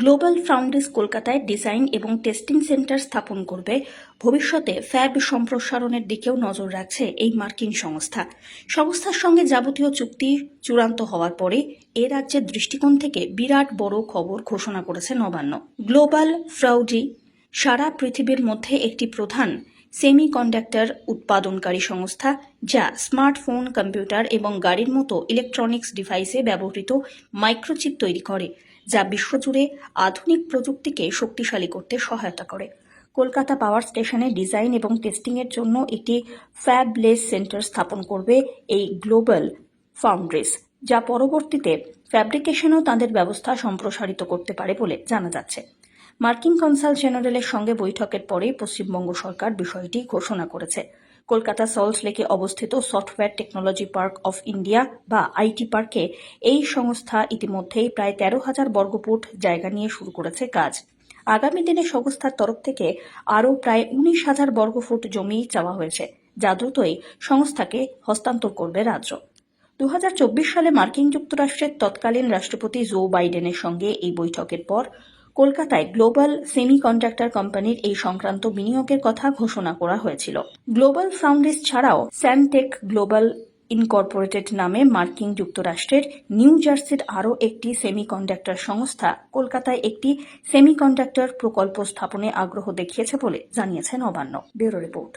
Global ফাউন্ডেস কলকাতায় design এবং testing centre স্থাপন করবে। ভবিষ্যতে ফ্যাব সম্প্রসারণের দিকেও নজর রাখছে এই মার্কিন সংস্থা। সংস্থার সঙ্গে যাবতীয় চুক্তি চূড়ান্ত হওয়ার পরে এ রাজ্যের দৃষ্টিকোণ থেকে বিরাট বড় খবর ঘোষণা করেছে নবান্ন। গ্লোবাল ফ্রাউডি সারা পৃথিবীর মধ্যে একটি প্রধান সেমিকন্ডাক্টর উৎপাদনকারী সংস্থা, যা স্মার্টফোন, কম্পিউটার এবং গাড়ির মতো ইলেকট্রনিক্স ডিভাইসে ব্যবহৃত মাইক্রোচিপ তৈরি করে। যা বিশ্বজুড়ে আধুনিক প্রযুক্তিকে শক্তিশালী করতে সহায়তা করে। কলকাতা পাওয়ার স্টেশনে ডিজাইন এবং টেস্টিংয়ের জন্য একটি ফ্যাবলেস সেন্টার স্থাপন করবে এই গ্লোবাল ফাউন্ড্রিস যা পরবর্তীতে ফ্যাব্রিকেশনও তাদের ব্যবস্থা সম্প্রসারিত করতে পারে বলে জানা যাচ্ছে। মার্কিন কনসাল জেনারেলের সঙ্গে বৈঠকের পরেই পশ্চিমবঙ্গ সরকার বিষয়টি ঘোষণা করেছে। কলকাতা সল্ট লেকে অবস্থিত software technology park of India বা আইটি পার্কে এই সংস্থা ইতিমধ্যেই প্রায় তেরো হাজার বর্গফুট জায়গা নিয়ে শুরু করেছে কাজ। আগামী দিনে সংস্থার তরফ থেকে আরও প্রায় উনিশ হাজার বর্গফুট জমি চাওয়া হয়েছে, যা দ্রুতই সংস্থাকে হস্তান্তর করবে রাজ্য। দু হাজার চব্বিশ সালে মার্কিন যুক্তরাষ্ট্রের তৎকালীন রাষ্ট্রপতি জো বাইডেনের সঙ্গে এই বৈঠকের পর কলকাতায় গ্লোবাল সেমিকন্ডাক্টর কোম্পানির এই সংক্রান্ত বিনিয়োগের কথা ঘোষণা করা হয়েছিল। গ্লোবাল ফাউন্ডেস ছাড়াও স্যানটেক গ্লোবাল ইনকর্পোরেটেড নামে মার্কিন যুক্তরাষ্ট্রের নিউ জার্সির আরও একটি সেমিকন্ডাক্টর সংস্থা কলকাতায় একটি সেমিকন্ডাক্টর প্রকল্প স্থাপনে আগ্রহ দেখিয়েছে বলে জানিয়েছে নবান্ন ব্যুরো রিপোর্ট।